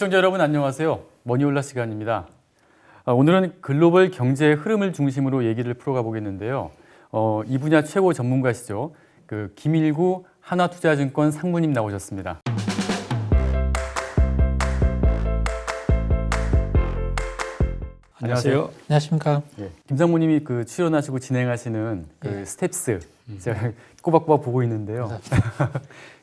시청자 여러분 안녕하세요. 머니올라 시간입니다. 아, 오늘은 글로벌 경제 흐름을 중심으로 얘기를 풀어가 보겠는데요. 어, 이 분야 최고 전문가시죠. 그 김일구 하나투자증권 상무님 나오셨습니다. 안녕하세요. 안녕하십니까. 예, 김 상무님이 그 출연하시고 진행하시는 그 스텝스 제가 꼬박꼬박 보고 있는데요.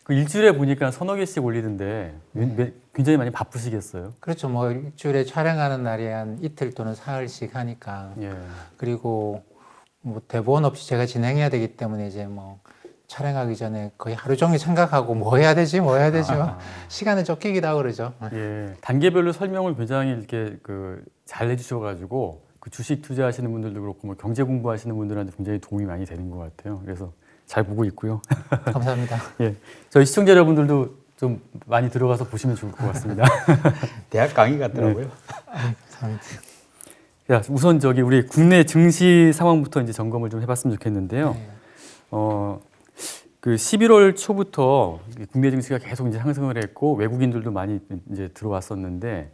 그 일주일에 보니까 서너 개씩 올리던데 몇- 굉장히 많이 바쁘시겠어요. 그렇죠. 뭐 일주일에 촬영하는 날이 한 이틀 또는 사흘씩 하니까 예. 그리고 뭐 대본 없이 제가 진행해야 되기 때문에 이제 뭐 촬영하기 전에 거의 하루 종일 생각하고 뭐 해야 되지, 뭐 해야 되죠. 시간을 쫓기기도 하고 그러죠. 예, 단계별로 설명을 굉장히 이렇게 그 잘 해주셔가지고 그 주식 투자하시는 분들도 그렇고 뭐 경제 공부하시는 분들한테 굉장히 도움이 많이 되는 것 같아요. 그래서 잘 보고 있고요. 감사합니다. 예, 저희 시청자 여러분들도 좀 많이 들어가서 보시면 좋을 것 같습니다. 대학 강의 같더라고요. 감사합니다. 자, 우선 저기 우리 국내 증시 상황부터 이제 점검을 좀 해봤으면 좋겠는데요. 네. 어, 그 11월 초부터 국내 증시가 계속 이제 상승을 했고 외국인들도 많이 이제 들어왔었는데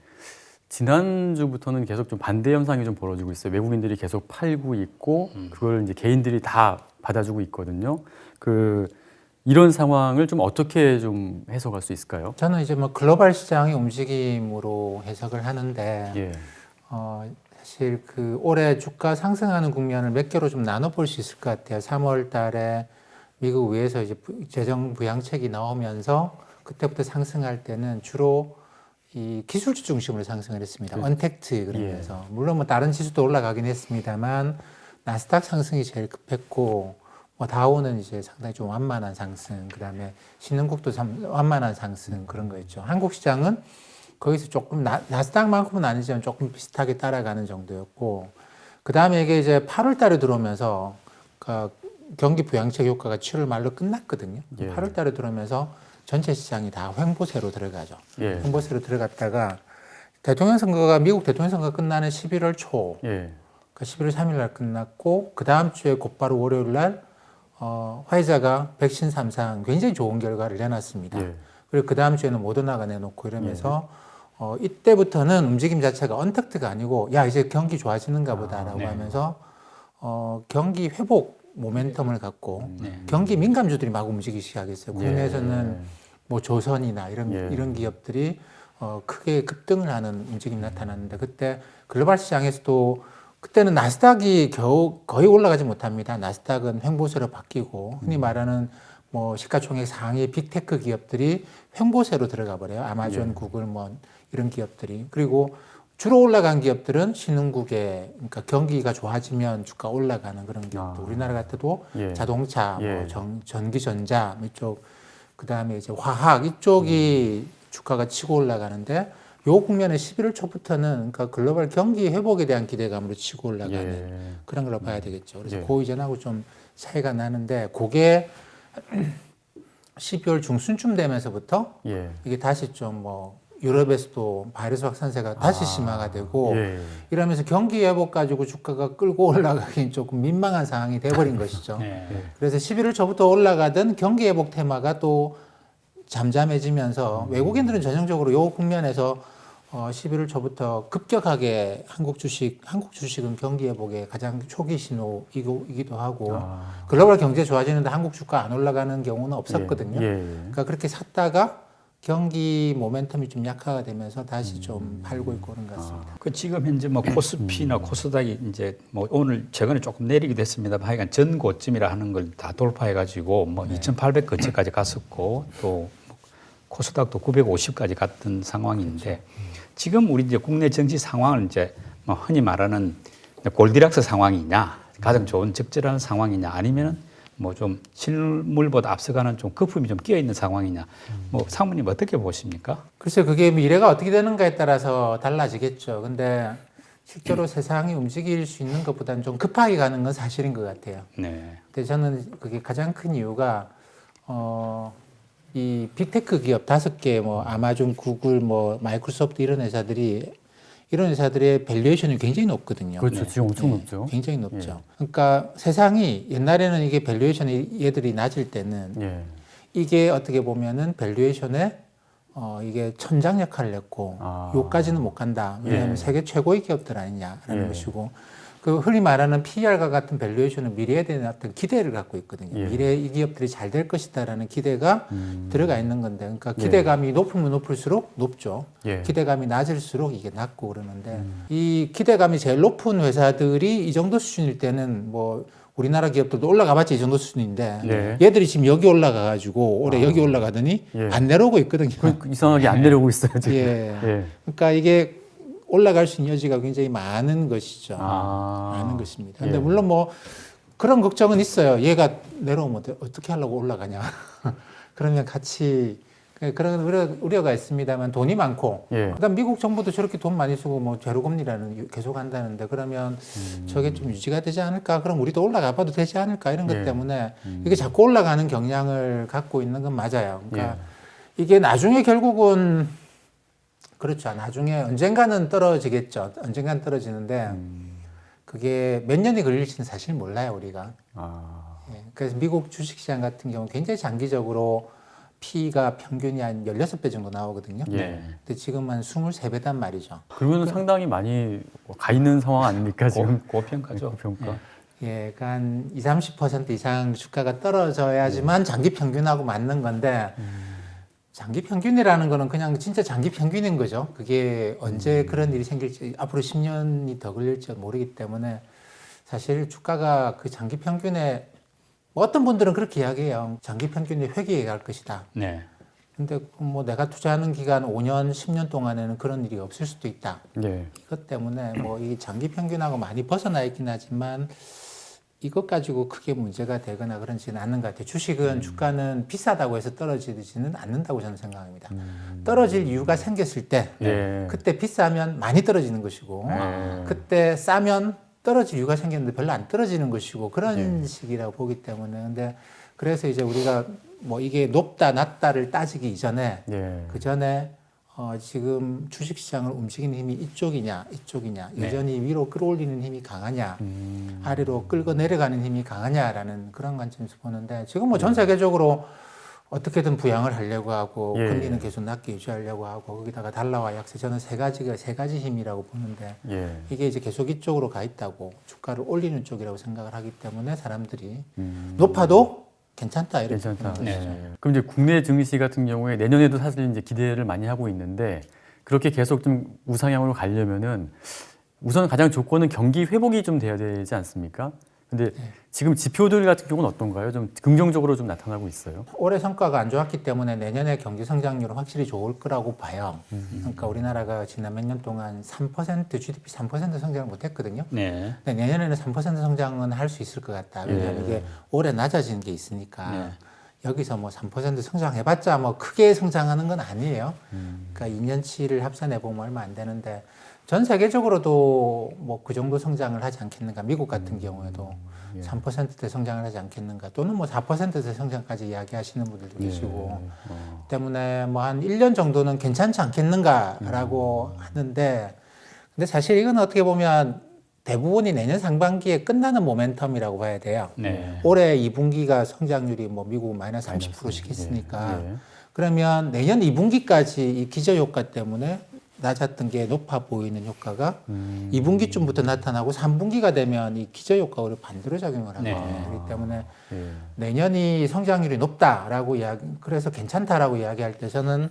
지난주부터는 계속 좀 반대 현상이 좀 벌어지고 있어요. 외국인들이 계속 팔고 있고 그걸 이제 개인들이 다 받아주고 있거든요. 그 이런 상황을 좀 어떻게 좀 해석할 수 있을까요? 저는 이제 뭐 글로벌 시장의 움직임으로 해석을 하는데 예. 어, 사실 그 올해 주가 상승하는 국면을 몇 개로 좀 나눠 볼 수 있을 것 같아요. 3월 달에 미국 위에서 이제 부- 재정 부양책이 나오면서 그때부터 상승할 때는 주로 이 기술주 중심으로 상승을 했습니다. 그- 언택트 그러면서 물론 뭐 다른 지수도 올라가긴 했습니다만 나스닥 상승이 제일 급했고 뭐 다우는 이제 상당히 좀 완만한 상승, 그다음에 신흥국도 참 완만한 상승 그런 거였죠. 한국 시장은 거기서 조금 나, 나스닥만큼은 아니지만 조금 비슷하게 따라가는 정도였고 그 다음에 이게 이제 8월 달에 들어오면서 그 경기 부양책 효과가 7월 말로 끝났거든요. 예. 8월 달에 들어오면서 전체 시장이 다 횡보세로 들어가죠. 예. 횡보세로 들어갔다가 대통령 선거가 미국 대통령 선거가 끝나는 11월 초, 예. 그 11월 3일 날 끝났고 그 다음 주에 곧바로 월요일 날 어, 화이자가 백신 3상 굉장히 좋은 결과를 내놨습니다. 예. 그리고 그 다음 주에는 모더나가 내놓고 이러면서 어, 이때부터는 움직임 자체가 언택트가 아니고 야 이제 경기 좋아지는가 보다라고 네. 하면서 어, 경기 회복 모멘텀을 갖고 네. 경기 민감주들이 막 움직이기 시작했어요. 국내에서는 예. 뭐 조선이나 이런 예. 이런 기업들이 어, 크게 급등을 하는 움직임이 나타났는데 그때 글로벌 시장에서도 그때는 나스닥이 겨우 거의 올라가지 못합니다. 나스닥은 횡보세로 바뀌고 흔히 말하는 뭐 시가총액 상위 빅테크 기업들이 횡보세로 들어가 버려요. 아마존, 예. 구글 뭐 이런 기업들이 그리고 주로 올라간 기업들은 신흥국에 그러니까 경기가 좋아지면 주가 올라가는 그런 기업들. 아. 우리나라 같아도 예. 자동차, 예. 뭐 전, 전기 전자 뭐 이쪽 그다음에 이제 화학 이쪽이 주가가 치고 올라가는데 요 국면에 11월 초부터는 그러니까 글로벌 경기 회복에 대한 기대감으로 치고 올라가는 예. 그런 걸로 봐야 되겠죠. 그래서 예. 그 이전하고 좀 차이가 나는데 그게 12월 중순쯤 되면서부터 예. 이게 다시 좀뭐 유럽에서도 바이러스 확산세가 다시 심화가 되고 예. 이러면서 경기 회복 가지고 주가가 끌고 올라가긴 조금 민망한 상황이 돼버린 것이죠. 네. 그래서 11월 초부터 올라가던 경기 회복 테마가 또 잠잠해지면서 외국인들은 전형적으로 요 국면에서 어 11월 초부터 급격하게 한국 주식, 한국 주식은 경기 회복의 가장 초기 신호이기도 하고 아. 글로벌 경제 좋아지는데 한국 주가 안 올라가는 경우는 없었거든요. 예. 예. 그러니까 그렇게 샀다가 경기 모멘텀이 좀 약화가 되면서 다시 좀 팔고 있고 그런 것 같습니다. 그 지금 현재 뭐 코스피나 코스닥이 이제 뭐 오늘 최근에 조금 내리기도 했습니다. 하여간 전 고점이라 하는 걸 다 돌파해 가지고 뭐 2,800 근처까지 갔었고 또 코스닥도 950까지 갔던 상황인데 지금 우리 이제 국내 정치 상황을 이제 뭐 흔히 말하는 골디락스 상황이냐 가장 좋은 적절한 상황이냐 아니면은 뭐 좀 실물보다 앞서가는 좀 거품이 좀 끼어 있는 상황이냐 뭐 사모님 어떻게 보십니까? 글쎄 그게 미래가 어떻게 되는가에 따라서 달라지겠죠. 근데 실제로 세상이 움직일 수 있는 것보다는 좀 급하게 가는 건 사실인 것 같아요. 네. 근데 저는 그게 가장 큰 이유가 어, 이 빅테크 기업 다섯 개 뭐 아마존, 구글, 뭐 마이크로소프트 이런 회사들이 이런 회사들의 밸류에이션이 굉장히 높거든요. 그렇죠. 지금 엄청 네, 높죠. 굉장히 높죠. 그러니까 세상이 옛날에는 이게 밸류에이션이 얘들이 낮을 때는 예. 이게 어떻게 보면은 밸류에이션의 어, 이게 천장 역할을 했고 아. 요까지는 못 간다. 왜냐하면 예. 세계 최고의 기업들 아니냐라는 예. 것이고 그 흔히 말하는 PER과 같은 밸류에이션은 미래에 대한 어떤 기대를 갖고 있거든요. 예. 미래에 이 기업들이 잘 될 것이다라는 기대가 음. 들어가 있는 건데, 그러니까 예. 기대감이 높으면 높을수록 높죠. 예. 기대감이 낮을수록 이게 낮고 그러는데 음. 이 기대감이 제일 높은 회사들이 이 정도 수준일 때는 뭐 우리나라 기업들도 올라가봤자 이 정도 수준인데 예. 얘들이 지금 여기 올라가가지고 올해 여기 올라가더니 예. 안 내려오고 있거든요. 그 이상하게 안 내려오고 있어요 지금. 예. 예. 그러니까 이게 올라갈 수 있는 여지가 굉장히 많은 것이죠. 아. 많은 것입니다. 근데 예. 물론 뭐 그런 걱정은 있어요. 얘가 내려오면 어떻게 하려고 올라가냐. 그러면 같이 그- 그런 우려, 우려 가 있습니다만 돈이 많고 예. 그다음 미국 정부도 저렇게 돈 많이 쓰고 뭐 제로금리라는 계속 한다는데 그러면 음. 저게 좀 유지가 되지 않을까? 그럼 우리도 올라가 봐도 되지 않을까? 이런 것 예. 때문에 음. 이게 자꾸 올라가는 경향을 갖고 있는 건 맞아요. 그러니까 예. 이게 나중에 결국은 그렇죠. 나중에 언젠가는 떨어지겠죠. 언젠가는 떨어지는데 음. 그게 몇 년이 걸릴지는 사실 몰라요, 우리가. 아. 예. 그래서 미국 주식시장 같은 경우 굉장히 장기적으로 P가 평균이 한 16배 정도 나오거든요. 예. 근데 지금 한 23배단 말이죠. 그러면 상당히 많이 가 있는 상황 아닙니까 지금? 고, 고평가죠. 고평가. 예, 그러니까 한 20, 30% 이상 주가가 떨어져야지만 장기 평균하고 맞는 건데 장기 평균이라는 거는 그냥 진짜 장기 평균인 거죠. 그게 언제 그런 일이 생길지 앞으로 10년이 더 걸릴지 모르기 때문에 사실 주가가 그 장기 평균에 뭐 어떤 분들은 그렇게 이야기해요. 장기 평균이 회귀해 갈 것이다. 네. 근데 뭐 내가 투자하는 기간 5년, 10년 동안에는 그런 일이 없을 수도 있다. 예. 이것 때문에 뭐 이 장기 평균하고 많이 벗어나 있긴 하지만 이것 가지고 크게 문제가 되거나 그런지는 않는 것 같아요. 주식은 주가는 비싸다고 해서 떨어지지는 않는다고 저는 생각합니다. 떨어질 이유가 생겼을 때 예. 그때 비싸면 많이 떨어지는 것이고 예. 그때 싸면 떨어질 이유가 생겼는데 별로 안 떨어지는 것이고 그런 식이라고 보기 때문에 근데 그래서 이제 우리가 뭐 이게 높다 낮다를 따지기 이전에 예. 그 전에 어, 지금 주식시장을 움직이는 힘이 이쪽이냐 이쪽이냐 네. 여전히 위로 끌어올리는 힘이 강하냐 음. 아래로 끌고 내려가는 힘이 강하냐라는 그런 관점에서 보는데 지금 뭐 전 세계적으로 어떻게든 부양을 하려고 하고 예. 금리는 계속 낮게 유지하려고 하고 거기다가 달러와 약세 저는 세 가지가 세 가지 힘이라고 보는데 예. 이게 이제 계속 이쪽으로 가 있다고 주가를 올리는 쪽이라고 생각을 하기 때문에 사람들이 음. 높아도 괜찮다 이렇게 괜찮다. 네. 그럼 이제 국내 증시 같은 경우에 내년에도 사실 이제 기대를 많이 하고 있는데 그렇게 계속 좀 우상향으로 가려면은 우선 가장 조건은 경기 회복이 좀 돼야 되지 않습니까? 근데 네. 지금 지표들 같은 경우는 어떤가요? 좀 긍정적으로 좀 나타나고 있어요. 올해 성과가 안 좋았기 때문에 내년에 경제 성장률은 확실히 좋을 거라고 봐요. 그러니까 우리나라가 지난 몇 년 동안 3% GDP 3% 성장을 못했거든요. 네. 근데 내년에는 3% 성장은 할 수 있을 것 같다. 왜냐하면 예. 이게 올해 낮아지는 게 있으니까 네. 여기서 뭐 3% 성장해봤자 뭐 크게 성장하는 건 아니에요. 그러니까 2년치를 합산해 보면 얼마 안 되는데 전 세계적으로도 뭐 그 정도 성장을 하지 않겠는가. 미국 같은 경우에도 예. 3%대 성장을 하지 않겠는가. 또는 뭐 4%대 성장까지 이야기하시는 분들도 계시고. 어. 때문에 뭐 한 1년 정도는 괜찮지 않겠는가라고 하는데 근데 사실 이건 어떻게 보면 대부분이 내년 상반기에 끝나는 모멘텀이라고 봐야 돼요. 네. 올해 2분기가 성장률이 뭐 미국 마이너스 30%씩 했으니까 예. 그러면 내년 2분기까지 이 기저 효과 때문에 낮았던 게 높아 보이는 효과가 음. 2분기쯤부터 나타나고 3분기가 되면 이 기저 효과로 반대로 작용을 하거든요. 네. 그렇기 때문에 예. 내년이 성장률이 높다라고 이야기, 그래서 괜찮다라고 이야기할 때 저는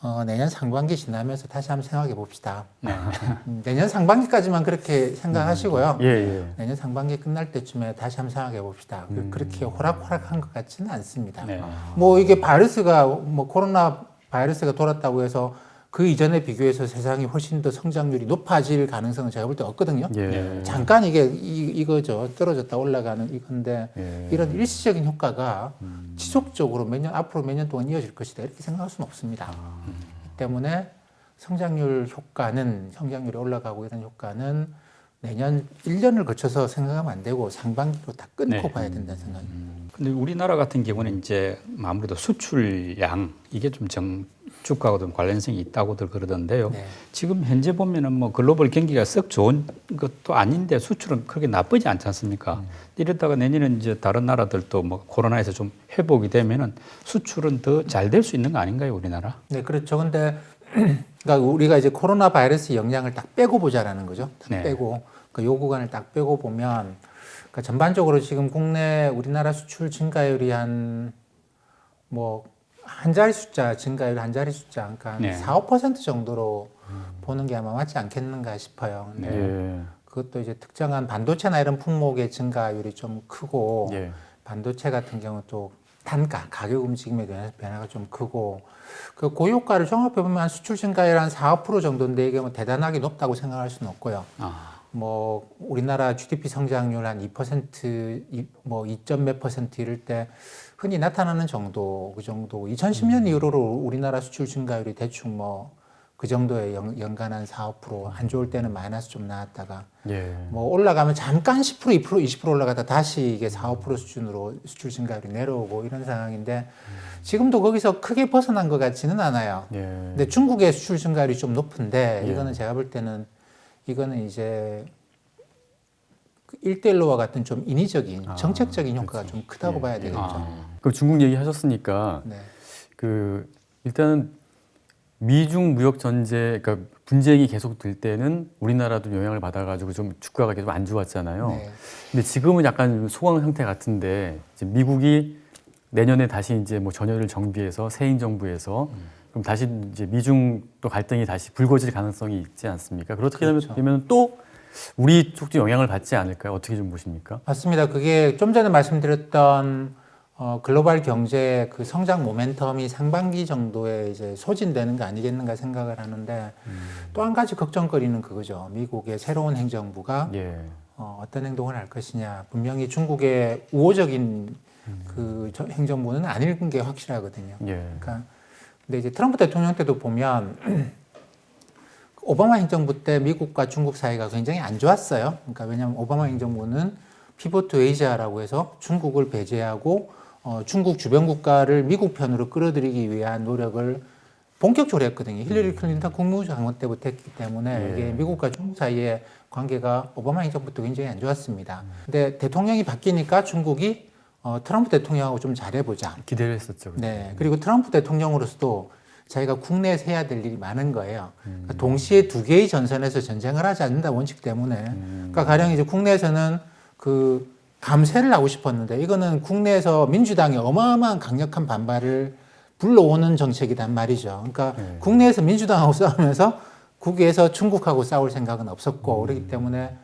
어, 내년 상반기 지나면서 다시 한번 생각해 봅시다. 네. 음, 내년 상반기까지만 그렇게 생각하시고요. 예, 예. 내년 상반기 끝날 때쯤에 다시 한번 생각해 봅시다. 그- 그렇게 호락호락한 것 같지는 않습니다. 네. 뭐 이게 바이러스가 뭐 코로나 바이러스가 돌았다고 해서 그 이전에 비교해서 세상이 훨씬 더 성장률이 높아질 가능성은 제가 볼 때 없거든요. 예. 네. 잠깐 이게 이, 이거죠. 떨어졌다 올라가는 이건데 예. 이런 일시적인 효과가 음. 지속적으로 몇 년 앞으로 몇 년 동안 이어질 것이다 이렇게 생각할 수는 없습니다. 아. 때문에 성장률 효과는 성장률이 올라가고 이런 효과는 내년 1년을 거쳐서 생각하면 안 되고 상반기로 다 끊고 네. 봐야 된다는 생각입니다. 근데 우리나라 같은 경우는 이제 아무래도 수출량 이게 좀 정, 주가하고 좀 관련성이 있다고들 그러던데요. 네. 지금 현재 보면은 뭐 글로벌 경기가 썩 좋은 것도 아닌데 수출은 그렇게 나쁘지 않지 않습니까? 이러다가 내년에 이제 다른 나라들도 뭐 코로나에서 좀 회복이 되면은 수출은 더 잘 될 수 있는 거 아닌가요, 우리나라? 네, 그렇죠. 근데 그러니까 우리가 이제 코로나 바이러스 영향을 딱 빼고 보자라는 거죠. 딱 네. 빼고 그요 구간을 딱 빼고 보면 그러니까 전반적으로 지금 국내 우리나라 수출 증가율이 한 뭐 한 자리 숫자 증가율 한 자리 숫자 그러니까 한 네. 4, 5% 정도로 보는 게 아마 맞지 않겠는가 싶어요. 근데 예. 그것도 이제 특정한 반도체나 이런 품목의 증가율이 좀 크고 예. 반도체 같은 경우 또 단가, 가격 움직임에 대한 변화가 좀 크고 그 고효과를 종합해 보면 수출 증가율 한 4, 5% 정도인데 이게 뭐 대단하게 높다고 생각할 수는 없고요. 아, 뭐 우리나라 GDP 성장률 한 2%, 이- 뭐 2점 몇 퍼센트 이럴 때 흔히 나타나는 정도 그 정도. 2010년 이후로 우리나라 수출 증가율이 대충 뭐 그 정도의 연, 연간 한 4, 5%안 좋을 때는 마이너스 좀 나왔다가 예. 뭐 올라가면 잠깐 10% 2% 20% 올라가다 다시 이게 4, 5% 수준으로 수출 증가율이 내려오고 이런 상황인데 지금도 거기서 크게 벗어난 것 같지는 않아요. 예. 근데 중국의 수출 증가율이 좀 높은데 예. 이거는 제가 볼 때는 이거는 이제 그 일대일로와 같은 좀 인위적인 아, 정책적인 효과가 그렇죠. 좀 크다고 예, 봐야 예. 되겠죠. 아, 그 중국 얘기 하셨으니까 네. 그 일단은 미중 무역 전제 그러니까 분쟁이 계속 될 때는 우리나라도 영향을 받아가지고 좀 주가가 계속 안 좋았잖아요. 네. 근데 지금은 약간 소강 상태 같은데 이제 미국이 내년에 다시 이제 뭐 전열을 정비해서 새인 정부에서 그럼 다시 이제 미중 또 갈등이 다시 불거질 가능성이 있지 않습니까? 그렇게 그렇죠. 되면 또 우리 쪽도 영향을 받지 않을까요? 어떻게 좀 보십니까? 맞습니다. 그게 좀 전에 말씀드렸던 어, 글로벌 경제 그 성장 모멘텀이 상반기 정도에 이제 소진되는 거 아니겠는가 생각을 하는데 또한 가지 걱정거리는 그거죠. 미국의 새로운 행정부가 예. 어, 어떤 행동을 할 것이냐. 분명히 중국의 우호적인 그 저- 행정부는 아닐 게 확실하거든요. 예. 그러니까 근데 이제 트럼프 대통령 때도 보면 오바마 행정부 때 미국과 중국 사이가 굉장히 안 좋았어요. 그러니까 왜냐하면 오바마 행정부는 피보트 웨이지아라고 해서 중국을 배제하고 어, 중국 주변 국가를 미국 편으로 끌어들이기 위한 노력을 본격적으로 했거든요. 힐러리 클린턴 국무장관 때부터 했기 때문에 예. 이게 미국과 중국 사이의 관계가 오바마 행정부 때 굉장히 안 좋았습니다. 근데 대통령이 바뀌니까 중국이 어, 트럼프 대통령하고 좀 잘해보자. 기대를 했었죠. 네. 그리고 트럼프 대통령으로서도 자기가 국내에서 해야 될 일이 많은 거예요. 그러니까 동시에 두 개의 전선에서 전쟁을 하지 않는다 원칙 때문에. 그러니까 가령 이제 국내에서는 그 감세를 하고 싶었는데 이거는 국내에서 민주당이 어마어마한 강력한 반발을 불러오는 정책이란 말이죠. 그러니까 네. 국내에서 민주당하고 싸우면서 국외에서 중국하고 싸울 생각은 없었고 그렇기 때문에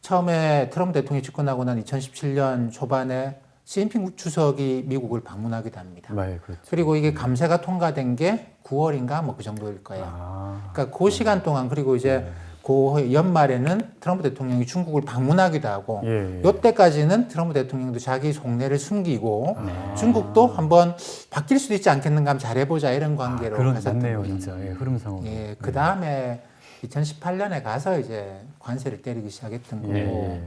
처음에 트럼프 대통령이 집권하고 난 2017년 초반에 시진핑 주석이 미국을 방문하기도 합니다. 네, 그렇죠. 그리고 이게 감세가 통과된 게 9월인가 뭐 그 정도일 거예요. 아, 그러니까 그 시간 동안 그리고 이제 그 연말에는 트럼프 대통령이 중국을 방문하기도 하고 예. 예. 요때까지는 트럼프 대통령도 자기 속내를 숨기고 아. 중국도 한번 바뀔 수도 있지 않겠는가 한번 잘해보자 이런 관계로 그런 갔었던 맞네요, 거죠. 진짜. 예, 흐름상으로. 예, 그 다음에 2018년에 가서 이제 관세를 때리기 시작했던 거고 예, 예.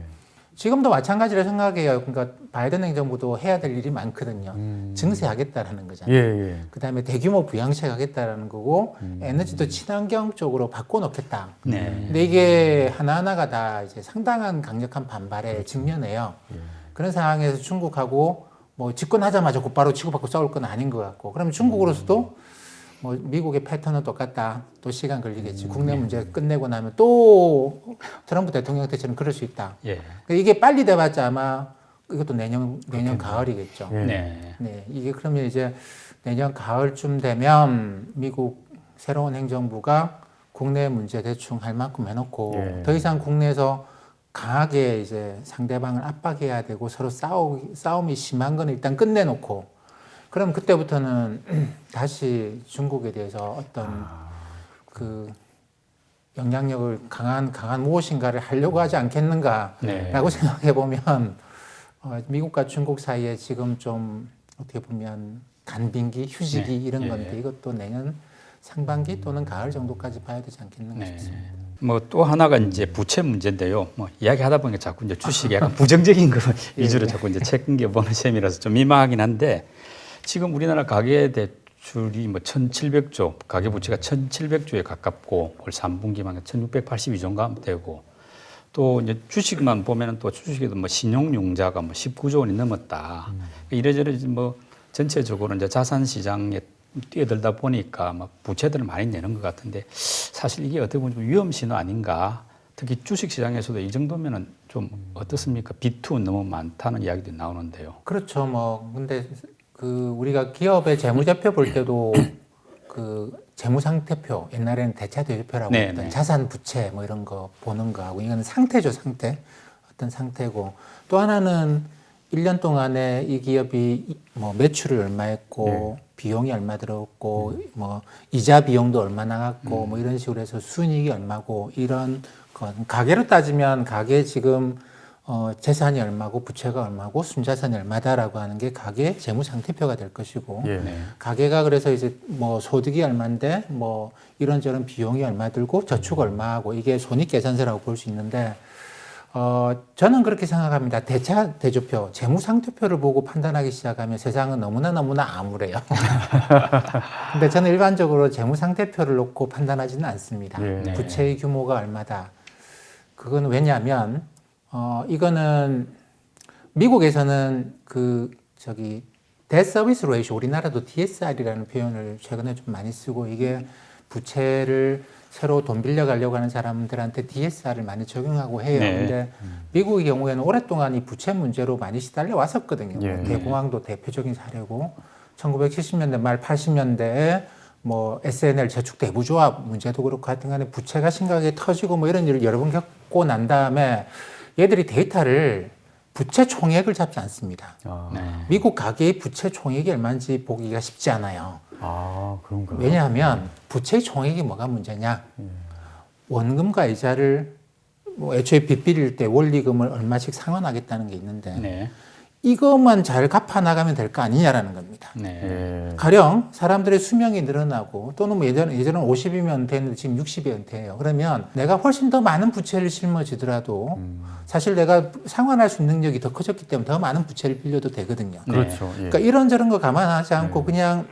지금도 마찬가지로 생각해요. 그러니까 바이든 행정부도 해야 될 일이 많거든요. 음. 증세하겠다라는 거잖아요. 예, 예. 그다음에 대규모 부양책하겠다라는 거고 음. 에너지도 친환경 쪽으로 바꿔놓겠다. 네. 근데 이게 하나하나가 다 이제 상당한 강력한 반발에 직면해요. 예. 그런 상황에서 중국하고 뭐 집권하자마자 곧바로 치고받고 싸울 건 아닌 것 같고 그러면 중국으로서도 뭐 미국의 패턴은 똑같다. 또 시간 걸리겠지. 국내 문제 끝내고 나면 또 트럼프 대통령 때처럼 그럴 수 있다. 예. 그러니까 이게 빨리 돼봤자 아마 이것도 내년 내년 가을이겠죠. 예. 네. 네, 이게 그러면 이제 내년 가을쯤 되면 미국 새로운 행정부가 국내 문제 대충 할 만큼 해놓고 예. 더 이상 국내에서 강하게 이제 상대방을 압박해야 되고 서로 싸우, 싸움이 심한 건 일단 끝내놓고 그럼 그때부터는 다시 중국에 대해서 어떤 아. 그 영향력을 강한 강한 무엇인가를 하려고 하지 않겠는가라고 네. 생각해 보면 어, 미국과 중국 사이에 지금 좀 어떻게 보면 간빙기, 휴지기 네. 이런 예. 건데 이것도 내년 상반기 또는 가을 정도까지 봐야 되지 않겠는가 네. 싶습니다. 뭐또 하나가 이제 부채 문제인데요. 뭐 이야기하다 보니까 자꾸 이제 주식이 약간 부정적인 거 위주로 자꾸 이제 챙겨 보는 셈이라서 좀 민망하긴 한데 지금 우리나라 가계 대 대출이 뭐 1,700조, 가계 부채가 1,700조에 가깝고 올 3분기만 1,682조인가 되고 또 이제 주식만 보면은 또 주식에도 뭐 신용융자가 뭐 19조 원이 넘었다. 이래저래 뭐 전체적으로 이제 자산 시장에 뛰어들다 보니까 막 부채들을 많이 내는 것 같은데 사실 이게 어떻게 보면 좀 위험 신호 아닌가. 특히 주식 시장에서도 이 정도면은 좀 어떻습니까? 비투 너무 많다는 이야기도 나오는데요. 그렇죠. 뭐 근데 그 우리가 기업의 재무제표 볼 때도 그 재무상태표 옛날에는 대차대조표라고 네, 했던 네. 자산 부채 뭐 이런 거 보는 거하고 이거는 상태죠 상태. 어떤 상태고. 또 하나는 1년 동안에 이 기업이 이- 뭐 매출을 얼마 했고 비용이 얼마 들었고 뭐 이자 비용도 얼마 나갔고 뭐 이런 식으로 해서 순이익이 얼마고 이런 건 가계로 따지면 가계 지금 어, 재산이 얼마고 부채가 얼마고 순자산이 얼마다라고 하는 게 가계 재무 상태표가 될 것이고 예. 네. 가계가 그래서 이제 뭐 소득이 얼마인데 뭐 이런저런 비용이 얼마 들고 저축 얼마하고 이게 손익 계산서라고 볼 수 있는데 어 저는 그렇게 생각합니다. 대차 대조표, 재무 상태표를 보고 판단하기 시작하면 세상은 너무나 너무나 암울해요. 근데 저는 일반적으로 재무 상태표를 놓고 판단하지는 않습니다. 예. 네. 부채의 규모가 얼마다. 그건 왜냐하면 어 이거는 미국에서는 그 저기 대 서비스 레이쇼 우리나라도 DSR이라는 표현을 최근에 좀 많이 쓰고 이게 부채를 새로 돈 빌려 가려고 하는 사람들한테 DSR을 많이 적용하고 해요. 네. 근데 미국의 경우에는 오랫동안 이 부채 문제로 많이 시달려 왔었거든요. 예. 뭐 대공황도 대표적인 사례고 1970년대 말 80년대에 뭐 SNL 저축 대부조합 문제도 그렇고 하여튼 간에 부채가 심각하게 터지고 뭐 이런 일을 여러 번 겪고 난 다음에 얘들이 데이터를 부채 총액을 잡지 않습니다. 아, 네. 미국 가계의 부채 총액이 얼마인지 보기가 쉽지 않아요. 아 그런가. 왜냐하면 부채 총액이 뭐가 문제냐? 원금과 이자를 뭐 애초에 빚 빌릴 때 원리금을 얼마씩 상환하겠다는 게 있는데 네. 이것만 잘 갚아 나가면 될 거 아니냐라는 겁니다. 네. 예. 가령 사람들의 수명이 늘어나고 또는 뭐 예전 예전은 50이면 은퇴했는데 지금 60이 은퇴해요. 그러면 내가 훨씬 더 많은 부채를 짊어지더라도 음. 사실 내가 상환할 수 있는 능력이 더 커졌기 때문에 더 많은 부채를 빌려도 되거든요. 그렇죠. 예. 그러니까 이런저런 거 감안하지 않고 네. 그냥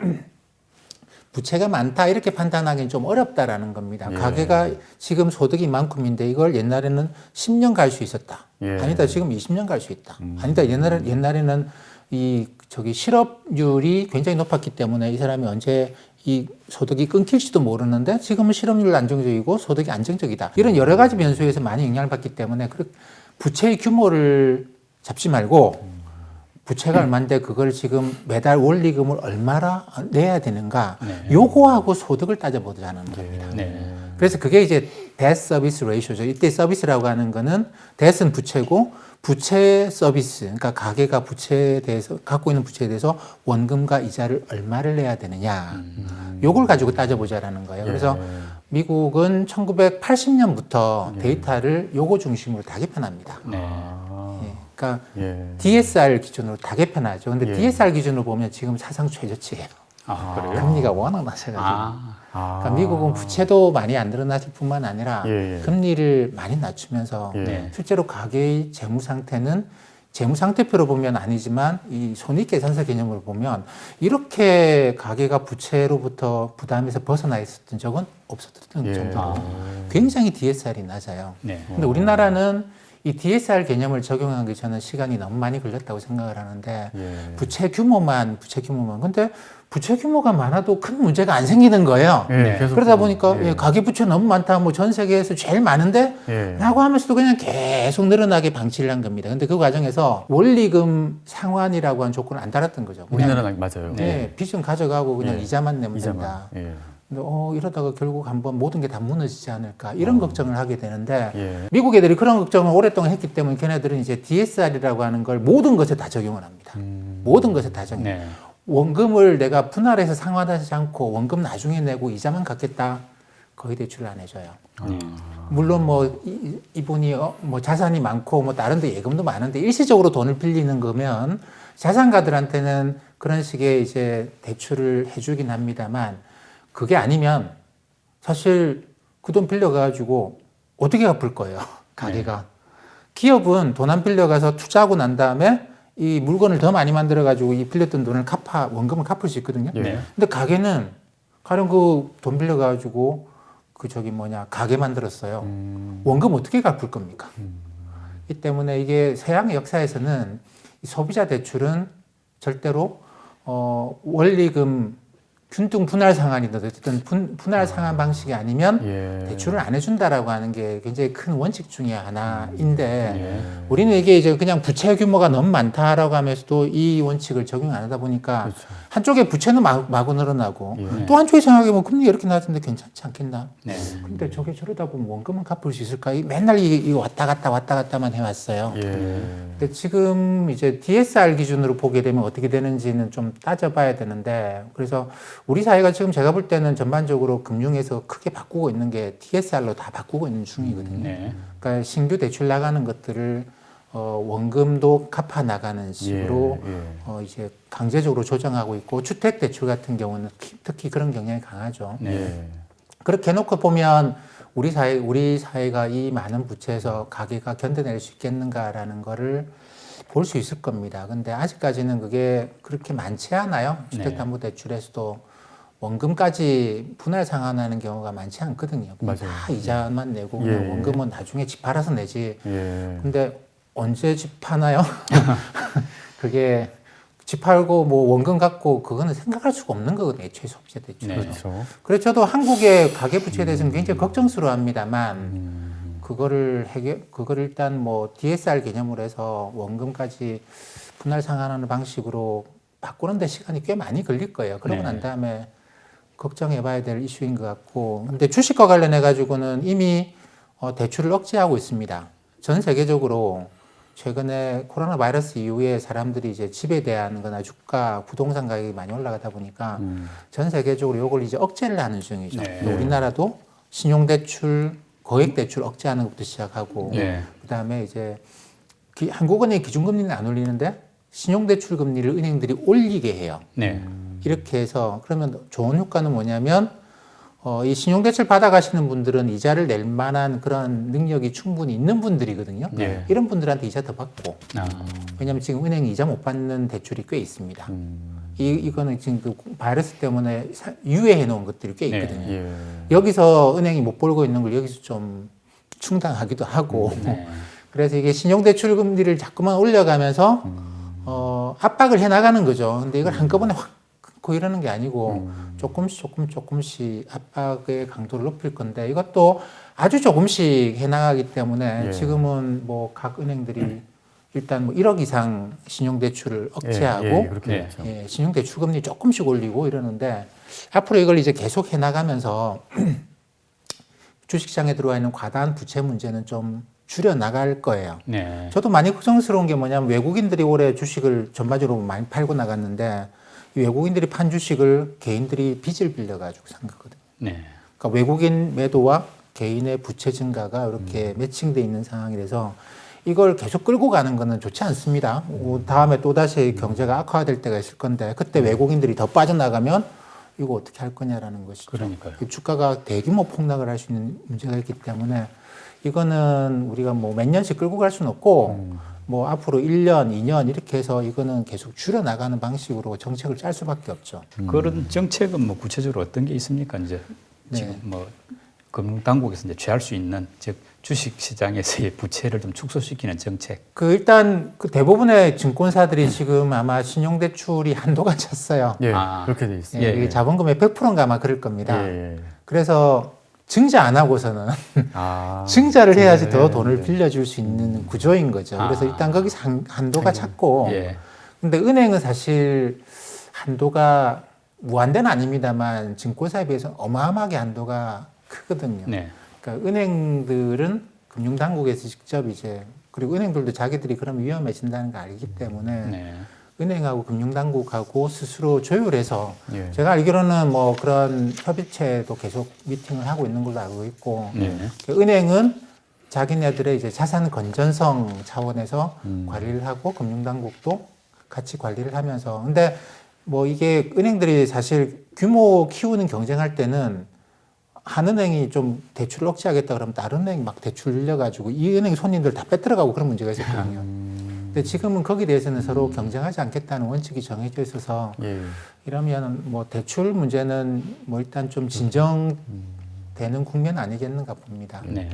부채가 많다 이렇게 판단하기는 좀 어렵다라는 겁니다. 예. 가계가 지금 소득이 이만큼인데 이걸 옛날에는 10년 갈 수 있었다. 예. 아니다 지금 20년 갈 수 있다. 음. 아니다 옛날에 옛날에는 이 저기 실업률이 굉장히 높았기 때문에 이 사람이 언제 이 소득이 끊길지도 모르는데 지금은 실업률 안정적이고 소득이 안정적이다. 이런 여러 가지 변수에서 많이 영향을 받기 때문에 그 부채의 규모를 잡지 말고 부채가 얼마인데 그걸 지금 매달 원리금을 얼마나 내야 되는가 네. 요거하고 소득을 따져보자는 겁니다. 네. 그래서 그게 이제 debt service ratio죠. 이때 서비스라고 하는 거는 debt은 부채고 부채 서비스, 그러니까 가계가 부채에 대해서 갖고 있는 부채에 대해서 원금과 이자를 얼마를 내야 되느냐, 요걸 가지고 따져보자라는 거예요. 그래서 예. 미국은 1980년부터 데이터를 요거 중심으로 다 개편합니다. 네. 아, 예, 그러니까 예. DSR 기준으로 다 개편하죠. 근데 예. DSR 기준으로 보면 지금 사상 최저치예요. 아, 그래요? 금리가 워낙 낮아가지고. 아, 아. 그러니까 미국은 부채도 많이 안 늘어났을 뿐만 아니라 예, 예. 금리를 많이 낮추면서 예. 네. 실제로 가계의 재무 상태는 재무 상태표로 보면 아니지만 이 손익 계산서 개념으로 보면 이렇게 가계가 부채로부터 부담에서 벗어나 있었던 적은 없었던 예. 정도로 아. 굉장히 DSR이 낮아요. 네. 근데 우리나라는 이 DSR 개념을 적용하기 저는 시간이 너무 많이 걸렸다고 생각을 하는데 예. 부채 규모만 부채 규모만 근데 부채 규모가 많아도 큰 문제가 안 생기는 거예요. 예, 네. 그러다 그- 보니까 예. 예, 가계 부채 너무 많다. 뭐 전 세계에서 제일 많은데 예. 라고 하면서도 그냥 계속 늘어나게 방치를 한 겁니다. 근데 그 과정에서 원리금 상환이라고 한 조건을 안 달았던 거죠. 그냥 우리나라는 맞아요. 네, 빚은 가져가고 그냥 예. 이자만 내면 이자만. 된다. 예. 어, 이러다가 결국 한번 모든 게 다 무너지지 않을까 이런 걱정을 하게 되는데 예. 미국 애들이 그런 걱정을 오랫동안 했기 때문에 걔네들은 이제 DSR이라고 하는 걸 모든 것에 다 적용을 합니다. 음. 모든 것에 다 적용. 네. 원금을 내가 분할해서 상환하지 않고 원금 나중에 내고 이자만 갚겠다. 거의 대출을 안 해줘요. 네. 물론 뭐 이, 이분이 어, 뭐 자산이 많고 뭐 다른 데 예금도 많은데 일시적으로 돈을 빌리는 거면 자산가들한테는 그런 식의 이제 대출을 해주긴 합니다만 그게 아니면 사실 그 돈 빌려가지고 어떻게 갚을 거예요 가게가 기업은 돈 안 빌려가서 투자하고 난 다음에 이 물건을 더 많이 만들어 가지고 이 빌렸던 돈을 갚아 원금을 갚을 수 있거든요. 예. 네. 근데 가게는 가령 그 돈 빌려 가지고 그 저기 뭐냐 가게 만들었어요. 음. 원금 어떻게 갚을 겁니까? 이 때문에 이게 서양의 역사에서는 이 소비자 대출은 절대로 어 원리금 균등 분할 상환이든 어쨌든 분, 분할 상환 방식이 아니면 예. 대출을 안 해준다라고 하는 게 굉장히 큰 원칙 중에 하나인데 예. 우리는 이게 이제 그냥 부채 규모가 너무 많다라고 하면서도 이 원칙을 적용 안 하다 보니까 그렇죠. 한쪽에 부채는 마, 마구 늘어나고 예. 또 한쪽에 생각해보면 금리가 이렇게 낮은데 괜찮지 않겠나? 네. 근데 저게 저러다 보면 원금은 갚을 수 있을까? 이 맨날 이, 이 왔다 갔다 왔다 갔다만 해왔어요. 예. 근데 지금 이제 DSR 기준으로 보게 되면 어떻게 되는지는 좀 따져봐야 되는데 그래서 우리 사회가 지금 제가 볼 때는 전반적으로 금융에서 크게 바꾸고 있는 게 DSR로 다 바꾸고 있는 중이거든요. 네. 그러니까 신규 대출 나가는 것들을 어, 원금도 갚아 나가는 식으로 예. 예. 어, 이제 강제적으로 조정하고 있고 주택 대출 같은 경우는 특히- 그런 경향이 강하죠. 네. 예. 그렇게 해놓고 보면 우리 사회 우리 사회가 이 많은 부채에서 가게가 견뎌낼 수 있겠는가라는 거를 볼 수 있을 겁니다. 근데 아직까지는 그게 그렇게 많지 않아요. 네. 주택담보대출에서도 원금까지 분할 상환하는 경우가 많지 않거든요. 맞아요. 다 이자만 내고 그냥 예. 원금은 나중에 집 팔아서 내지. 예. 근데 언제 집 파나요? 그게 집 팔고 뭐 원금 갖고 그거는 생각할 수가 없는 거거든요. 애초에 소비자 대출. 네. 그렇죠. 그래서 저도 한국의 가계 부채에 대해서는 굉장히 걱정스러워합니다만 음. 그거를 해결 그거를 일단 뭐 DSR 개념으로 해서 원금까지 분할 상환하는 방식으로 바꾸는데 시간이 꽤 많이 걸릴 거예요. 그러고 네. 난 다음에 걱정해 봐야 될 이슈인 것 같고, 근데 주식과 관련해 가지고는 이미 어, 대출을 억제하고 있습니다. 전 세계적으로 최근에 코로나 바이러스 이후에 사람들이 이제 집에 대한 거나 주가, 부동산 가격이 많이 올라가다 보니까 음. 전 세계적으로 이걸 이제 억제를 하는 중이죠. 네. 또 우리나라도 신용대출, 거액대출 억제하는 것부터 시작하고, 네. 그 다음에 이제 기- 한국은행 기준금리는 안 올리는데 신용대출 금리를 은행들이 올리게 해요. 네. 이렇게 해서 그러면 좋은 효과는 뭐냐면 어, 이 신용대출 받아가시는 분들은 이자를 낼 만한 그런 능력이 충분히 있는 분들이거든요. 네. 이런 분들한테 이자 더 받고 아. 왜냐하면 지금 은행이 이자 못 받는 대출이 꽤 있습니다. 음. 이, 이거는 지금 그 바이러스 때문에 사- 유예해 놓은 것들이 꽤 네. 있거든요. 예. 여기서 은행이 못 벌고 있는 걸 여기서 좀 충당하기도 하고 네. 그래서 이게 신용대출 금리를 자꾸만 올려가면서 어, 압박을 해 나가는 거죠. 근데 이걸 한꺼번에 확 끊고 이러는 게 아니고 조금씩 조금 조금씩 압박의 강도를 높일 건데 이것도 아주 조금씩 해 나가기 때문에 예. 지금은 뭐 각 은행들이 일단 뭐 1억 이상 신용대출을 억제하고 예, 예, 그렇게 네. 됐죠. 예, 신용대출 금리 조금씩 올리고 이러는데 앞으로 이걸 이제 계속 해 나가면서 주식시장에 들어와 있는 과다한 부채 문제는 좀 줄여 나갈 거예요. 네. 저도 많이 걱정스러운 게 뭐냐면 외국인들이 올해 주식을 전반적으로 많이 팔고 나갔는데 이 외국인들이 판 주식을 개인들이 빚을 빌려가지고 산 거거든요. 네. 그러니까 외국인 매도와 개인의 부채 증가가 이렇게 매칭돼 있는 상황이라서 이걸 계속 끌고 가는 거는 좋지 않습니다. 오, 다음에 또 다시 경제가 악화될 때가 있을 건데 그때 외국인들이 더 빠져나가면 이거 어떻게 할 거냐라는 것이죠. 그러니까요. 이 주가가 대규모 폭락을 할 수 있는 문제가 있기 때문에 이거는 우리가 뭐 몇 년씩 끌고 갈 수는 없고 뭐 앞으로 1년, 2년 이렇게 해서 이거는 계속 줄여 나가는 방식으로 정책을 짤 수밖에 없죠. 그런 정책은 뭐 구체적으로 어떤 게 있습니까? 이제 네. 지금 뭐 금융 당국에서 이제 취할 수 있는 즉 주식 시장에서의 부채를 좀 축소시키는 정책. 그 일단 그 대부분의 증권사들이 지금 아마 신용 대출이 한도가 찼어요. 예, 아. 그렇게 돼 예, 있어요. 예, 이게 예. 자본금의 100%인가 아마 그럴 겁니다. 예, 예. 그래서 증자 안 하고서는 아. 증자를 해야지 더 예, 돈을 예. 빌려줄 수 있는 구조인 거죠. 그래서 아. 일단 거기서 한, 한도가 찼고, 예. 근데 은행은 사실 한도가 무한대는 아닙니다만 증권사에 비해서 어마어마하게 한도가 크거든요. 네. 그러니까 은행들은 금융당국에서 직접 이제 그리고 은행들도 자기들이 그러면 위험해진다는 걸 알기 때문에 네. 은행하고 금융당국하고 스스로 조율해서 예. 제가 알기로는 뭐 그런 협의체도 계속 미팅을 하고 있는 걸로 알고 있고 네. 그 은행은 자기네들의 이제 자산 건전성 차원에서 음. 관리를 하고 금융당국도 같이 관리를 하면서 근데 뭐 이게 은행들이 사실 규모 키우는 경쟁할 때는 한 은행이 좀 대출을 억제하겠다 그러면 다른 은행이 막 대출 늘려가지고 이 은행 손님들 다 빼들어가고 그런 문제가 있었거든요. 근데 근데 지금은 거기에 대해서는 서로 경쟁하지 않겠다는 원칙이 정해져 있어서 예. 이러면 뭐 대출 문제는 뭐 일단 좀 진정되는 국면 아니겠는가 봅니다. 네.